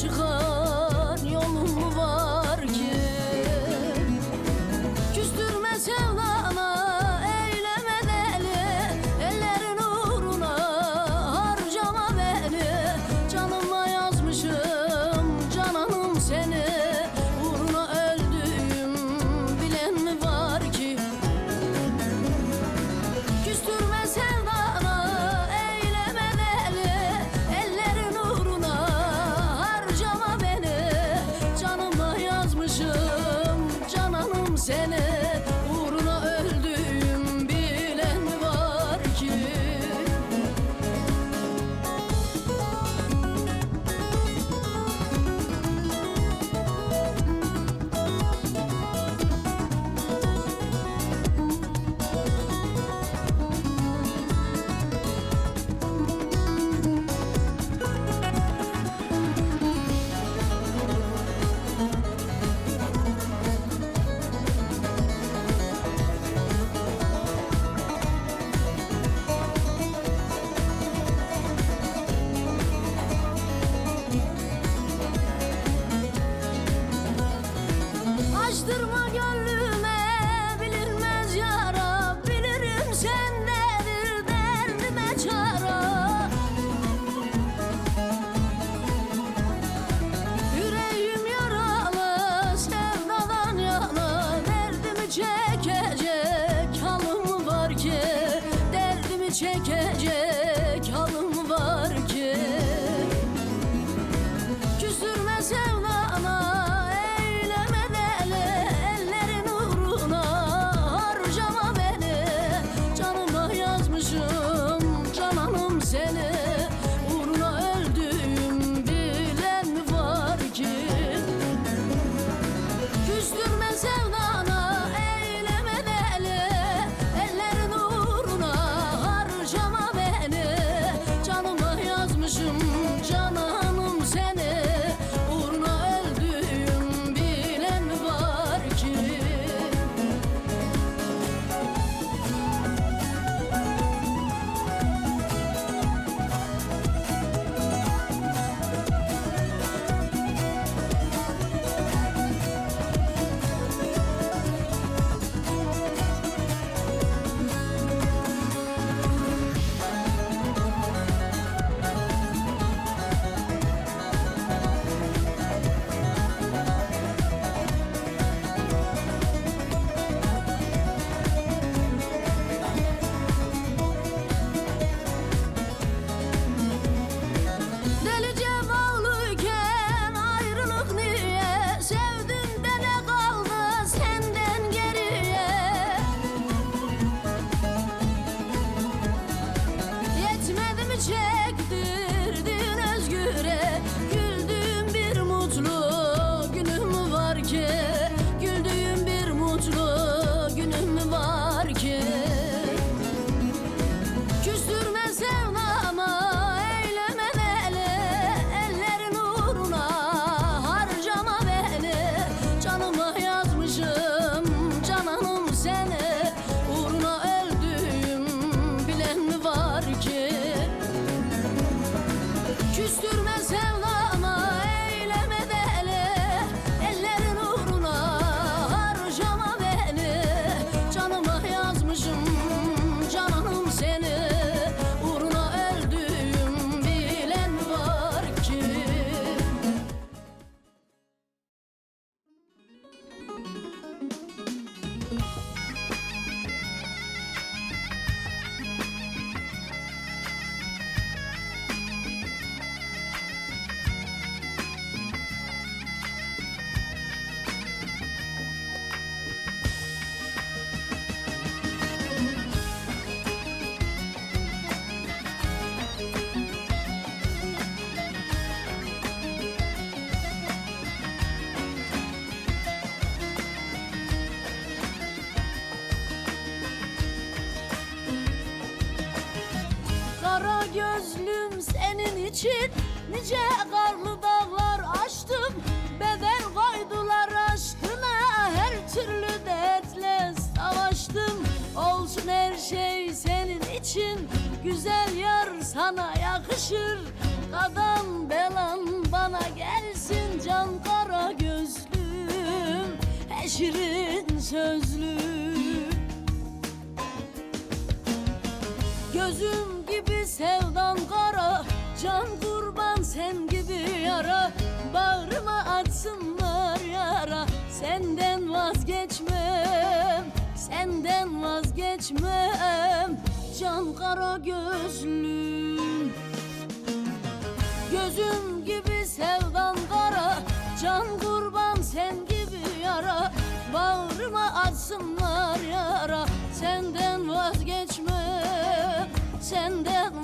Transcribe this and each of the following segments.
时刻 Açtırma gönlüme bilinmez yara. Bilirim sendedir derdime çara. Yüreğim yaralı sevdadan yana. Derdimi çekecek halım var ki Derdimi çekecek žene gözlüm senin için. Nice karlı dağlar aştım Bedel koydular aşkına. Her türlü dertle savaştım Olsun her şey senin için. Güzel yar sana yakışır Kadan belan bana gelsin. Can kara gözlüm Eşirin sözlüm. Gözüm gibi sevdan kara Can kurban sen gibi yara. Bağrıma atsınlar yara Senden vazgeçmem Senden vazgeçmem. Can kara gözlüm Gözüm gibi sevdan Senden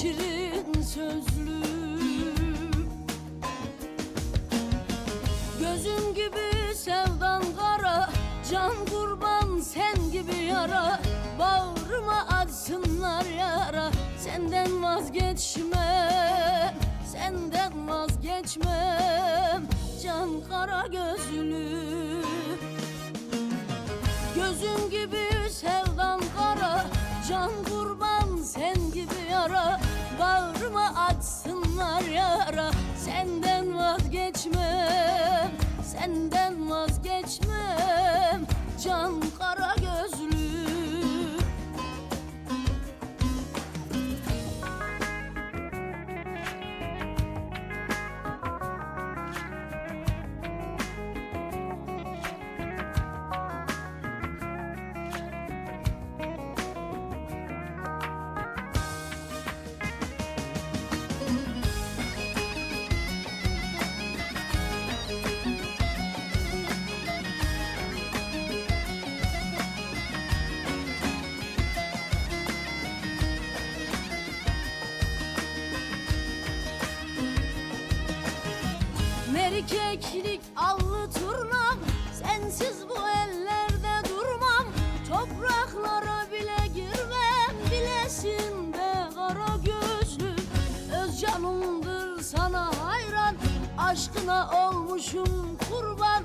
Heşirin sözlüm Gözüm gibi sevdan kara Can kurban sen gibi yara. Bağrıma açsınlar yara Senden vazgeçmem Senden vazgeçmem Can kara gözlüm Gözüm gibi sevdan kara Can kurban sen gibi yara Bağrıma açsınlar yara Senden vazgeçmem Senden vazgeçmem Merkeklik allı turnam. Sensiz bu ellerde durmam. Topraklara bile girmem. Bilesin be kara gözlüm. Öz canımdır sana hayran. Aşkına olmuşum kurban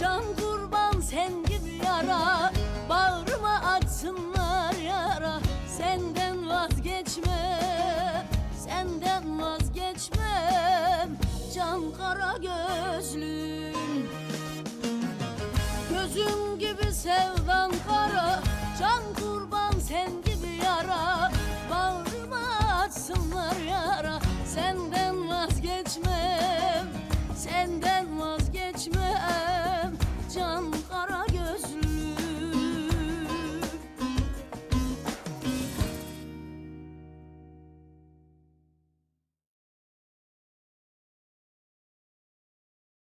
Can kurban sen gibi yara Bağrıma açsınlar yara. Senden vazgeçmem Senden vazgeçmem. Can kara gözlüm Gözüm gibi sevdan kara. Can kurban sen gibi yara Bağrıma açsınlar yara. Senden